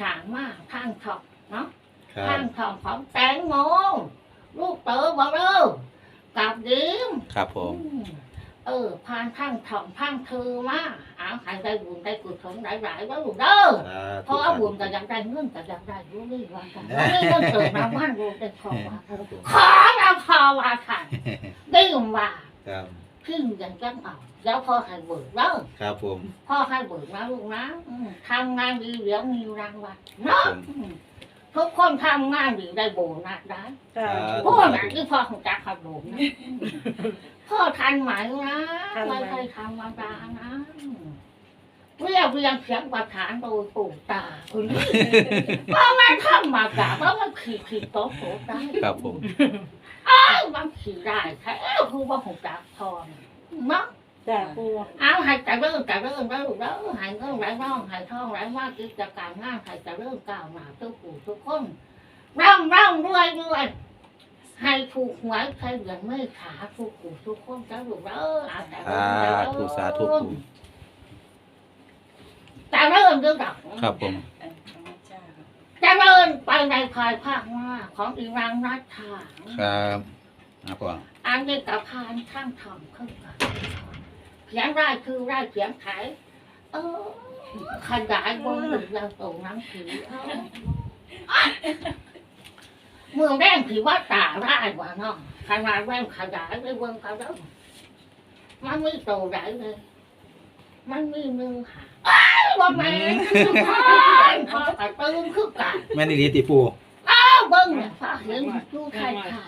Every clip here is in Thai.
ฉางมากข้างทองเนาะครัข้าบงทองของแตงโมลูกเต๋อบอกเร็วกับดิมครับผมอืมเออพานข้างทองข้างเธอมาเอาใครได้บุญได้กุศลหลายๆว่าลูกเด้อสาเพธุราะเอาบุญก็อยากได้เงินก็อยากได้รู้นี่ว่ากันนี่เงินเกิดมาบ้านรู้ได้ขอว่าเออขอเราพอว่าค่ะได้ยินว่าครับ ขึ้นอย่างจังเอาแล้วพ่อให้เบิกแล้วครับผมพ่อให้เบิกนะลูกนะอืมทำงานดีเดี๋ยวมีรางวัลครัเนาะบผมอืมทุกคนทำงานดีได้โบนัสได้จ้าพ่อหนังที่พ่อของจักขับโบนะพ่อทันไหมนะไม่เคยทำมาดานะ เรียกเรียงเสียงประธานโดยปู่ตาคุณเพราะมันทำมาดาเพราะมันขี่ขี่โต๊ะโต๊ะได้ครับผมเอ้ยมันขี่ได้แค่คือว่าของจักพอเนี่ยเนาะจ้าปูเอาให้แต่เรื่องแต่เรื่องแล้วแล้วให้เรื่องไรน้องให้ท่องไรว่ากิจการงานห้แต่เรื่องก้าวหน้าทุกผู้ทุกคนร่ำร่ำรวยรวยให้ถูกหวยใครเหลือไม่ขาทุกผู้ทุกคนจะรู้แล้วเอาแต่เรื่สาองแต่เรื่ธุองสาธุปู่ แต่เรื่องเรื่องดอกครับผม จะเริ่มไปในภายภาคหน้าของอีรังรัฐาครับครับผมอันนี้กับพานข้างทองขึ้นกันเขียนได้คือได้เขียนไขเออขยายบนหรือเราตรงน้ำผีเอาเมืองแร่งถือว่าตาได้กว่าเนาะขนาดแร่งขยายไปเบิ่งเขาแล้วมันไม่โตได้เลย มันมีมือหาอ้า ว่าแม่นทุกคนพอกระตื้นคือกันแม่นอี่ติปูอ้าวเบิ่งเนี่ยพอเห็นดูไข่ไข่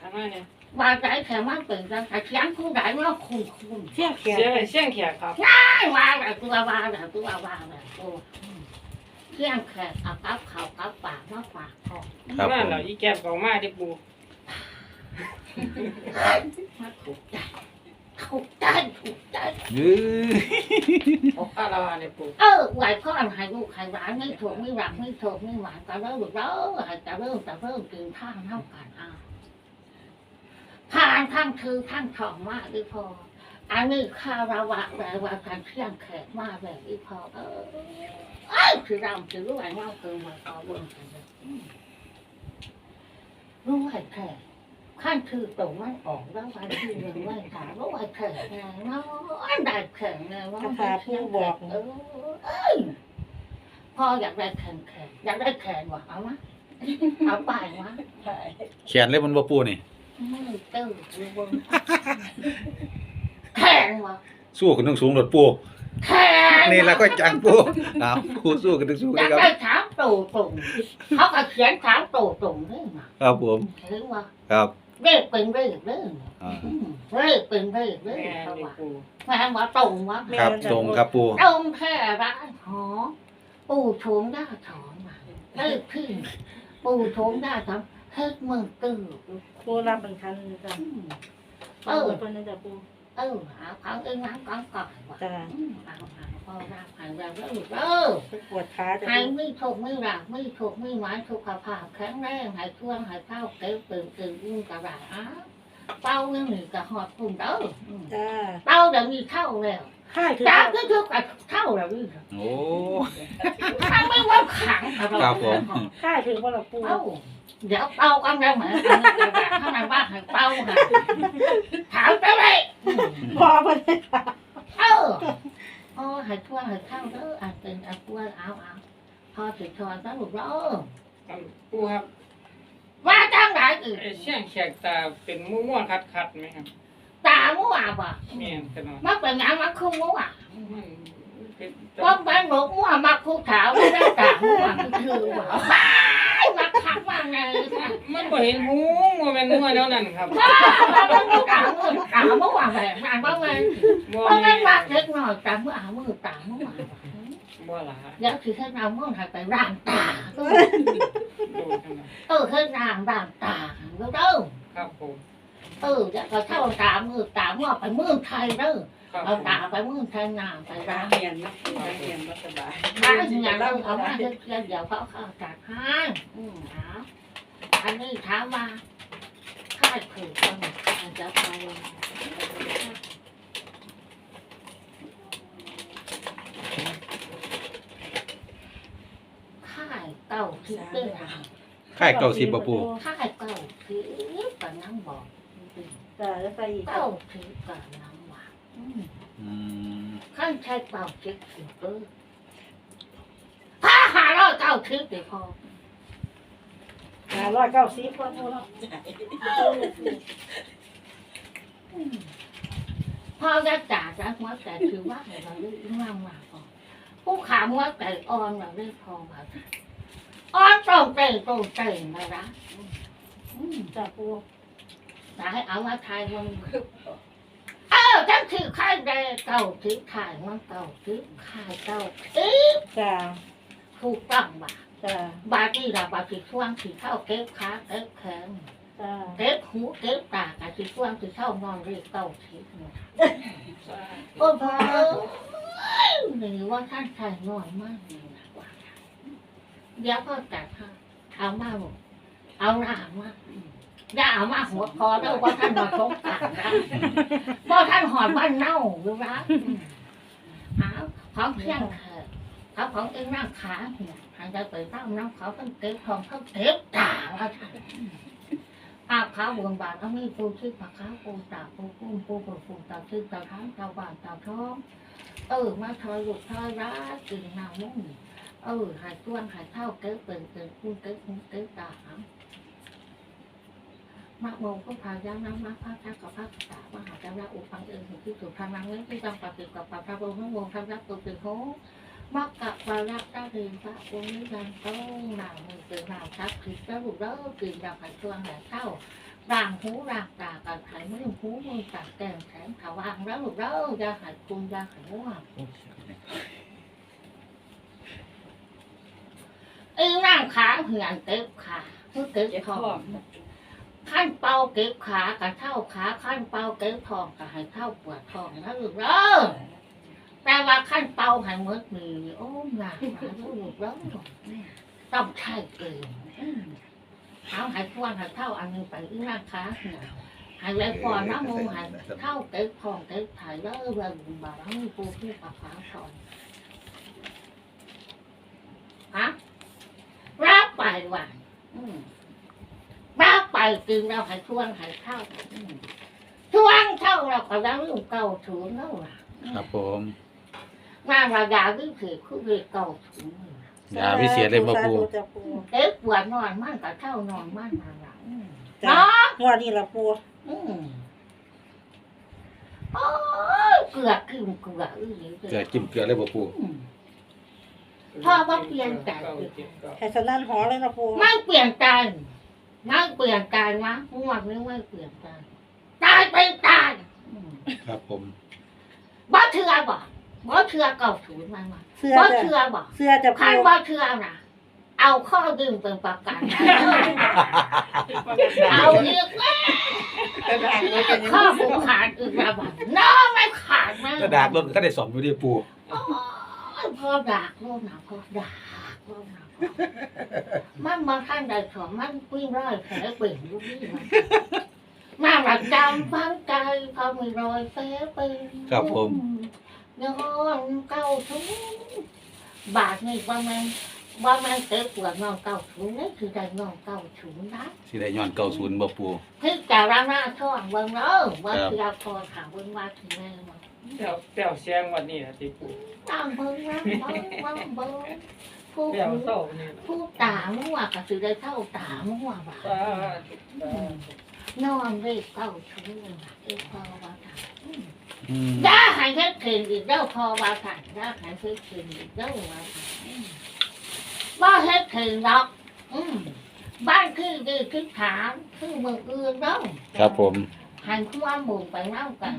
ทำไมเนี่ยว่าใจแข็งมากเป็นจังแต่เสียงผู้ใดว่าคุณคุณเที่ยงแขนเสียงเสียงแขกครับไอ้ว่าแบบตัวว่าแบบตัวว่าแบบตัวเที่ยงแขกเอากับเขากับปากมาฝากพอครับมาผมแล้วอีแก้มก็มาที่ปูมาถูกใจ ถูกใจถูกใจยื้อเอาข้าละวาเนี่ยปูเออไหวพ่ออันให้ลูกให้ร้านไม่ถูกไม่หลักไม่ถูกไม่หวานก็เริ่มเริ่มให้จะเริ่มจะเริ่มกินข้างเท่ากันอ้าวทางทางคือทางทองมากดีพออันนี้ข้าระวะแบบว่าการเที่ยงแขกมากแบบนี้พอเออเอ้ยคือรำคือรู้ไหวว่าเกินมาต่อบนกันเลยอืมรู้ไหวแขก ขั้นคือตรงมันออกแล้ววันที่หนึ่งไหวขารู้ไหวแขกไงเนาะอันใดแขกไงามันเป็นเที่ยงแขกเออเอ้ยพ่ออยากได้แขนแขกอยากได้แขนวะเอามะเอาไปวะแขนเล็บมันบ่ปูนี่ไม่ตื้อหรือบนแขนวะสู้กันทั้งสูงรถปูแขนนี่แล้วก็จังปูเอาปูสู้กันทั้งสูงอเลยยากครับได้ถามตู่ตุ่มเขาก็เขียนถามตู่ตุ่มนี่มาครับผมเห็นว่าครับ เลขเป็นเลขเรื่องอ่าเลขเป็นเลขเรื่อแม่งเขานี่ว่าปูแม่ว่าตรงวะครับตรงครับปูตรงแค่ร้านหอปู่โถงย่าถอนมาเลขที่ปู่โถงย่าถอนเฮ็ดเมืองตื้อปูรับเป็นคันจ้าอืมเออเพิ่นนั่นจ้าปูเออหาเขาเองน้ำก่อนก่อนว่ะ จ้าอืมเอาหาพ่อราหายแล้วเด้อเออไปปวดขาจ้าให้ปูไม่ถูกไม่หลักไม่ถูกไม่หวานสุขภาพแข็งแรงให้ช่วงให้เข้าเก็บตื่นตื่นยิ่งกระไรอะเป้าเรื่องนี้กระหอดกลุ่มเด้ออืมจ้าเป้าเดี๋ยวมีเข้าแล้วค่ายคือจ้าก็คือกับเข้าแล้วนี่โอ้ถ้าไม่ว่าขังอะไรครับผมค่ายคือบ่ล่ะปูเป้าเดี๋ยวเป้ากันได้ไหมกระดาษข้างในบ้านให้เป้าหาถามไปเลยพอเพิ่นได้ค่ะเออ พอให้ช่วให้เข้างเด้ออาจเป็นอาช่วยเอาเอาพอถึงทอนสรุปแล้วเออปูครับว่าจังไหนอีกไอ้เสียงแขกตาเป็นม่วงๆคัดๆไหมครับตามั่วบ่ะแม่นขนาดมันเป็นงานมันคุ้มมั่วมันเป็นก็เป็นหนูมั่วมาคู่ขาวไม่ได้ตามั่วคือว่ามาคักมาไง มันบ่เห็นหูว่าแม่นมั่วแล้วนั่นครับมันก็ตามั่วตามั่วแบบนั้นว่าไงบ่เพราะแม่งั้นนมาเล็กหน่อยตามั่วมือตามั่วบ่ล่ะเดี๋ยวคือให้เรามั่วให้ไปร่างตาดูขนาดเออให้ร่างร่างตาก็เด้อครับผมเออจะก็เท่าตามือตามั่วไปเมืองไทยเด้อครับเอามตาไปเมืองไทยนามไปร่างเรียนนะเรียนบ่สบายบ้านงานเราเอามาเพื่อนเดี๋ยวเขาเข้าจัดให้อืมเอา อันนี้ถามว่าค่ายผืนคนไหนจะไปก้าทิพย์ด้วยนะค่ายเก้าสิบบ่ปูค่ายเก้าทิพย์กับน้ำบอกจ้าแล้วใส่อีกเก้าทิพย์กับน้ำหวานอืมอืมขั้นใช้เก้าทิพย์สิเปิ้ลถ้าหาร้อยเก้าทิพย์เดี๋ยวพอห้า ร้อยเก้าสิบพ่อปูเนาะอืมพอจะจ่าจะมัดแต่ถือว่าเราเรื่องมากมากพอผู้ขามัดแต่อ่อนเราเรื่องพอแบบอ่อนตรงเตงตรงเตงนะนะอืมจ้าปูจะให้เอามาทายมันเออจังถือข้ายแดงเก่าถือถ่ายมันเก่าถือข้ายเก่าถือจ้าถูกต้องบ่า จ้าบาที่เราบาที่ช่วงที่เข้าเก็บขาเก็บแขนจ้าเก็บหูเก็บตากับที่ช่วงที่เข้านอนเรียกเก่าถือเนี่ยโอ้พอหรือว่าท่านชายน้อยมากเลยนะว่าเดี๋ยวพ่อจัดให้เอามาหมดเอาหน้ามาอย่าเอามาหัวคอเด้อว่าท่านมาสงกรารนะว่าท่านหอดบ้านเน่าหรือร้เอาของเที่ยงเถอะเขาของเองนั่งขาหัว หายใจไปตั้งน้ำเขาต้องเก็บของเขาเก็บต่าท่านอาเขาบนบานเอาไมีปูชื่อปากเขาปูตาปูกุ้งปูปูปูตาชื่อตาท้องตาบานตาท้องเออมาทอยหลุดทอยร้ากินน้ำมุ่งเออหายต้วนหายเท่าเก็บเป็นเกิดคุณเก็บคุณเก็บตามาโมก็พายาน้ำมาพระเจ้ากับพระตาว่าหาเจ้าละอุปังเองที่สุดทางนั้นนี้ที่ต้องปฏิบัติกับพระบรมวงศ์ทำรับตัวเป็นโค มักกับวาระได้าเรียนพระองค์นี้ดังต้องหนาวมือเกิดหนาวทับผิดแล้วลูกเด้อกินดาวหายตัวหายเท่าร่างหูร่างตากันหายมือหูมือตาแก้มแขนขาวางแล้วลูกเด้อยาหายคุณยาหายง่วงไอ้ร่างขาเหือนเก็บขาคือเก็บทองขั้นเป่าเก็บขากับเท่าขาขั้นเป่าเก็บทองกับให้เท่าปวดทองนะลูกเด้อ แต่ว่าขั้นเป่าให้มืดมือโอ้หนักหนาลูกเด้อต้องใช้เองอืมเอาให้ทวนให้เท่าอันนี้ไปอีร่างขาเหือนให้ว้ก่อนนะโมให้เท่าเก็บทองเก็บถ่ายเด้อเรื่องบาลังปูที่ปากขาสอนฮะรับไปว่ะรับไปกินเราให้ช่วงให้เข้าช่วงเข้าเราก็ยังลืมเก่าถูนแล้วล่ะครับผม งานเรายาวิเศษคือเรียกเก่าถูนยาวิเศษเลยบ่ปูจ้าปูเอ๊ะปวดนอนมันก็เท่านอนมันนั่นล่ะอืมจ้าเนาะงวดนี้ละปูอืมโอ้ยเกลือกินเกลืออื้อหือเกลือจิ้มเกลือเลยบ่ปูอืม พ่อว่าเปลี่ยนใจให้สนั่นหอเลยนะปูไม่เปลี่ยนใจไม่เปลี่ยนใจนะงวดนี้ไม่เปลี่ยนใจตายเป็นตายอืมครับผมบ่เชื่อบ่ บ่เชื่อเก่าถูนมามาเสื้อบ่จ้ะเชื่อบ่เสื้อจะคัปูนบ่เชื่อน่ะ เอาข้อดื่มเป็นประกันนะเอาเรียกว่าข้อผูกขาดอีกแล้วบ่น้อไม่ขาดนะกระดาษรถก็ได้สองอยู่ดิปูโอ้ยพอดากโลกนะพอดากโลกนะพอมันมาท่านใดสอนมันวิ่งร้อยแผลเปลี่ยนลูกนี่มันมาหลักจำฟังใจพอมีรอยแผลเป็นครับผม ย้อนเก้าทุบาทนี่ว่ามันว่ามันเก็บปวดนอนเก้าถุงนี่คือได้นอนเก้าถุงนะสิได้ย้อนเก้าศูนย์บ่ปูที่จะร่างหน้าช่องเบิ่งเด้อว่าที่เราพอถามเบิ่งว่าที่แม่มาแต้วแต้วเสียงวันนี้นะที่ปูตามเบิ่งนะเบิ่งเบิ่งเบิ่งผู้แต้วเศร้านี่ผู้ตามั่วก็คือได้เท่าตามั่วบ่าป้านอนได้เก้าถุงเลยนะเอ้พอว่าถาม อืมย่าให้เฮ็ดเข่งอีกเด้อพอว่าถามย่าให้เฮ็ดเข่งอีกเด้อว่าถามบ่เฮ็ดเข่งดอก อืมบ้านคือดีคือถามคือเมืองอื่นเด้อครับผม หันความหมู่ไปเล่ากัน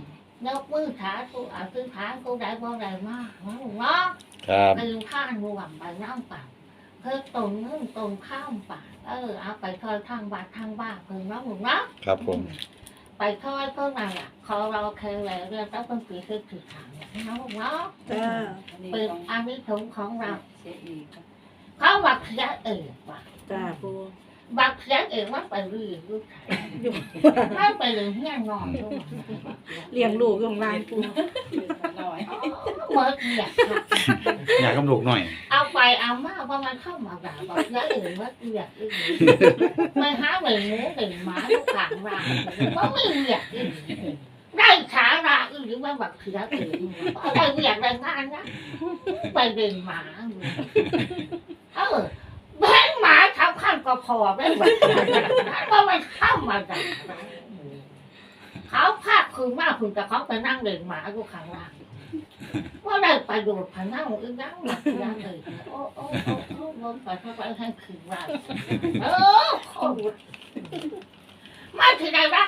ยกมือขาตัวอาคือขาตัวใดบ่ได้มากเนาะเนาะครับคือข้างรวมไปเล่ากันเพิ่มตรงนึงตรงข้ามป่าเออเอาไปทอยทางบาททางบ้านเพิ่นเนาะหมู่เนาะครับผม ไปทอยเพิ่นนั่นล่ะขอเราแค่แลเรื่องต้องเป็นปีคือถือถามเนาะหมู่เนาะจ้าเป็นอานิสงส์ของเราเขาว่าเสียเอกว่าจ้าปูบักเสียเองว่าไปเรียนลูกชายถ้าไปเรียนเฮียนนอนด้วยเลี้ยงลูกของร้านปูน้อยเมื่อกี้อะค่ะอยากกำลูกหน่อยเอา ไปเอามาว่ามันเข้ามาด่าบอกเสียเองว่าเกลียดอีกไม่หาเหมือนหมูเหมือนหมาลูกขางราว่าไม่เกลียดอีกได้ขาราอีหรือว่าแบักเสียเองได้เกลียดได้งานนะไปเรียนหมาเออแบ่งหมาทำข้างก็พอไม่เหมือนกันว่ามันเข้ามาด่าเขาภาคคือมากคุณแต่เขาไปนั่งเล่นหมาอยู่ข้างล่าง ว่าได้ประโยชน์พนังอีกนั่งหนักยังเลยโอ้โอ้โอ้โอ้ลงไปเข้าไปทั้งคืนว่าเออโคตรมาถึงไหนบ้าง